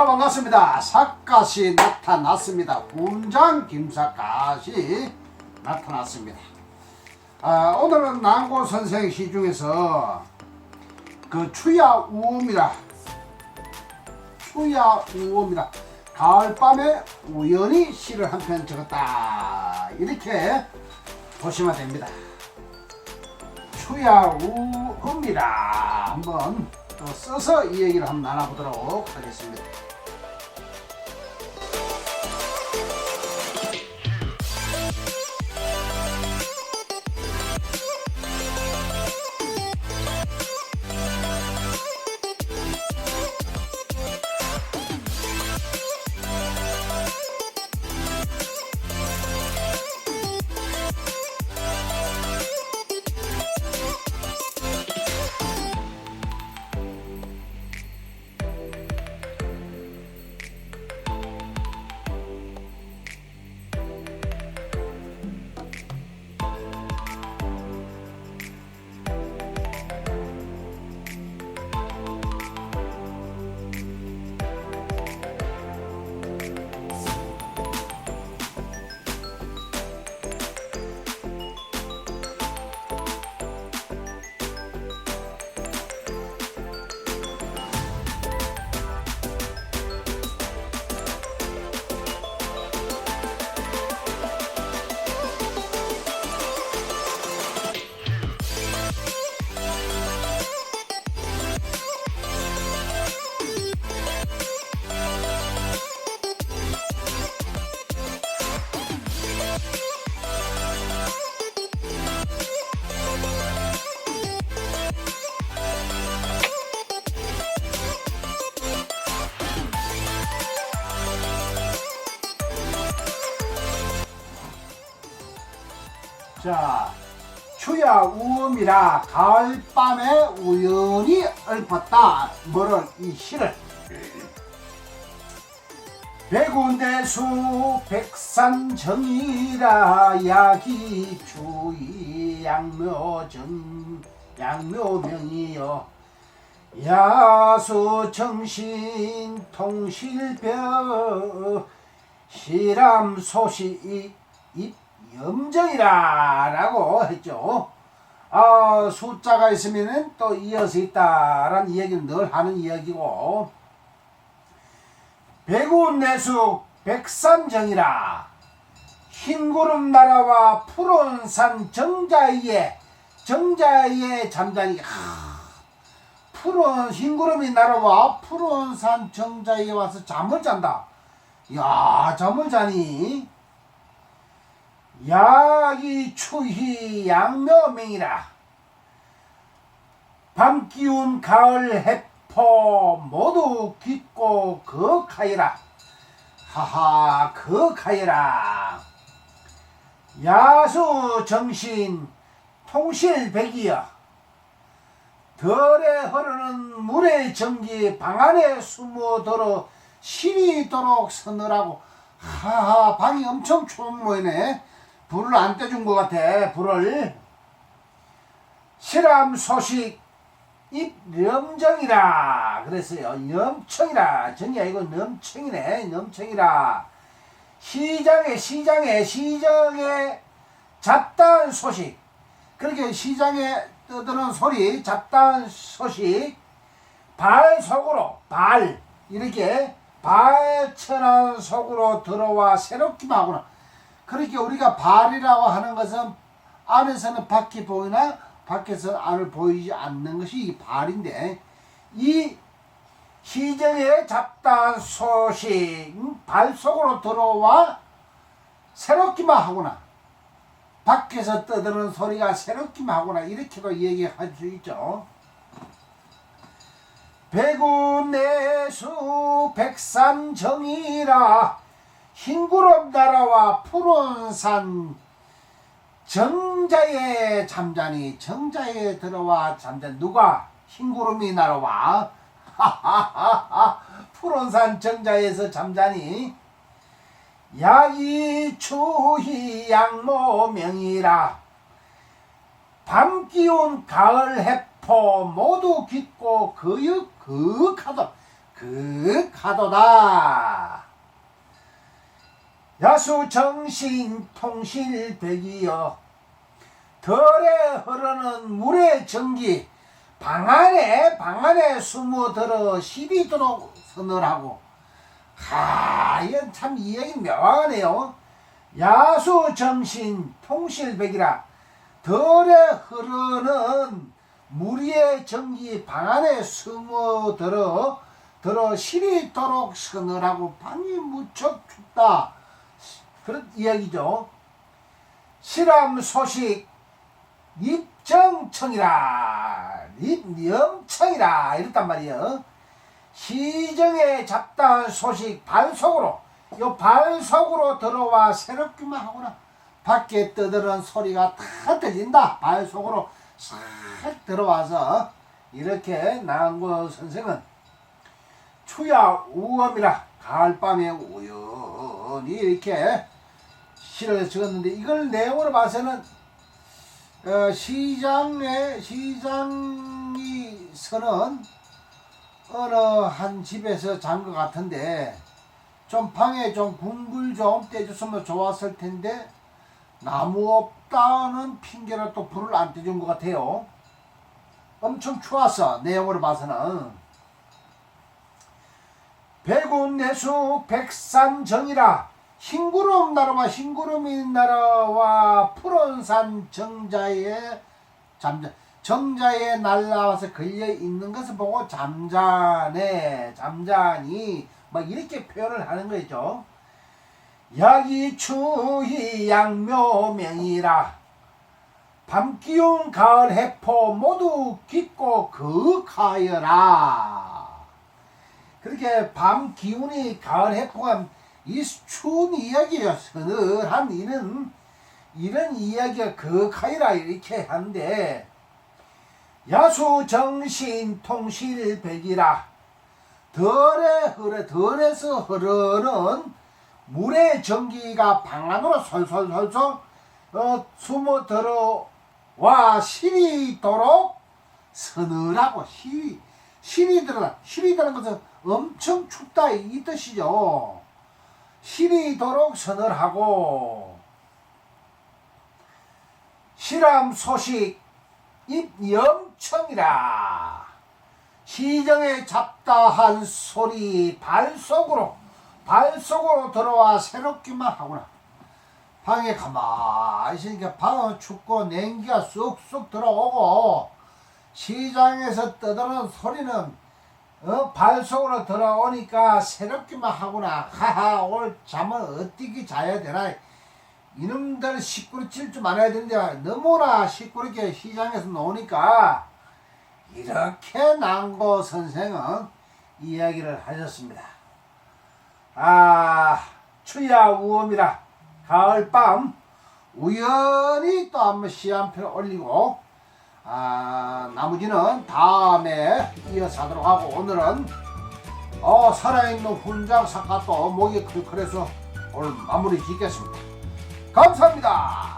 자 반갑습니다. 삿갓이 나타났습니다. 훈장 김삿갓이 나타났습니다. 아, 오늘은 난고 선생 시 중에서 그 추야 우음이라 추야 우음이라 가을밤에 우연히 시를 한 편 적었다 이렇게 보시면 됩니다. 추야 우음이라 한번 또 써서 이 얘기를 한번 나눠보도록 하겠습니다. 자, 추야 우음이라 가을밤에 우연히 읊었다. 뭐를 이 시를 백운대수 백산정이라 야기 추이 양묘정 양묘명이여 야수 정신 통실벼 시람 소시 입 염정이라라고 했죠. 아, 숫자가 있으면은 또 이어서 있다라는 이야기는 늘 하는 이야기고 백운내숙 백산정이라 흰구름 나라와 푸른 산 정자위에 정자위에 잠자니 하, 푸른 흰구름이 날아와 푸른 산 정자위에 와서 잠을 잔다. 야 잠을 자니 야기 추희 양묘명이라. 밤 기운 가을 해포 모두 깊고 거하여라. 하하 거하여라. 야수 정신 통실백이여. 덜에 흐르는 물의 전기 방 안에 숨어들어 신이 도록 서늘하고. 하하 방이 엄청 추운 모이네 불을 안 떼준 것 같아 불을. 실암 소식 입염정이라 그랬어요. 염청이라. 정이 아니고 염청이네 염청이라. 시장에 시장에 시장에 잡다한 소식. 그렇게 시장에 떠드는 소리 잡다한 소식. 발 속으로 발. 이렇게 발천한 속으로 들어와 새롭기만 하구나 그렇게 우리가 발이라고 하는 것은 안에서는 밖이 보이나 밖에서 안을 보이지 않는 것이 이 발인데 이 시정에 잡다한 소식 음, 발 속으로 들어와 새롭기만 하구나. 밖에서 떠드는 소리가 새롭기만 하구나. 이렇게도 얘기할 수 있죠. 백운내수 백산정이라 흰구름 나라와 푸른 산 정자에 잠자니 정자에 들어와 잠자 누가 흰구름이 날아와? 하하하하 푸른 산 정자에서 잠자니? 야이 추희 양모명이라. 밤 기운 가을 해포 모두 깊고 그윽 그윽하다 그 가도다 야수 정신 통실 백이여. 덜에 흐르는 물의 전기 방 안에 방 안에 숨어들어 시리도록 서늘하고. 하 이건 참 이야기 묘하네요. 야수 정신 통실백이라. 덜에 흐르는 무리의 전기 방 안에 숨어들어 들어 시리도록 서늘하고 방이 무척 춥다 그런 이야기죠. 실험 소식 입정청이라 입영청이라 이랬단 말이에요. 시정에 잡다한 소식 발속으로 요 발속으로 들어와 새롭기만 하구나. 밖에 떠드는 소리가 다 들린다. 발속으로 싹 들어와서 이렇게 나은고 선생은 추야 우엄이라 가을밤에 우연히 이렇게 시를 적었는데 이걸 내용으로 봐서는 어, 시장에 시장이 서는 어느 한 집에서 잔 것 같은데 좀 방에 좀 궁글 좀 떼줬으면 좋았을 텐데 나무 없다는 핑계로 또 불을 안 떼준 것 같아요. 엄청 추웠어 내용으로 봐서는 백운 내수 백산정이라 흰구름 나라와 흰구름이 나라와 푸른산 정자에 잠자 정자에 날라와서 걸려 있는 것을 보고 잠자네 잠자니 막 이렇게 표현을 하는 거죠. 야기 추희 양묘명이라 밤 기운 가을 해포 모두 깊고 그하여라 그렇게 밤 기운이 가을 해포가 이 추운 이야기예요 서늘한 이는 이런 이야기가 그하여라 이렇게 하는데 야수 정신 통실 백이라 덜에 흐르 덜에서 흐르는 물의 전기가 방 안으로 솔솔솔솔 어, 숨어 들어와 시리도록 서늘하고 시리 시리 들어가 시리 들어는 것은 엄청 춥다 이 뜻이죠. 시리도록 서늘하고 실험 소식 입영청이라. 시정에 잡다한 소리 발속으로 발속으로 들어와 새롭기만 하구나. 방에 가만히 있으니까 방은 춥고 냉기가 쑥쑥 들어오고 시장에서 떠드는 소리는 어, 발속으로 들어오니까 새롭기만 하구나. 하하 오늘 잠은 어떻게 자야 되나? 이놈들 시끄럽질 좀 말아야 되는데 너무나 시끄럽게 시장에서 노니까 이렇게 난고 선생은 이야기를 하셨습니다. 아 추야 우엄이라 가을밤 우연히 또 한번 시한편 올리고 아 나머지는 다음에 이어서 하도록 하고 오늘은 어 살아있는 훈장 사과도 목이 클클해서 오늘 마무리 짓겠습니다. 감사합니다.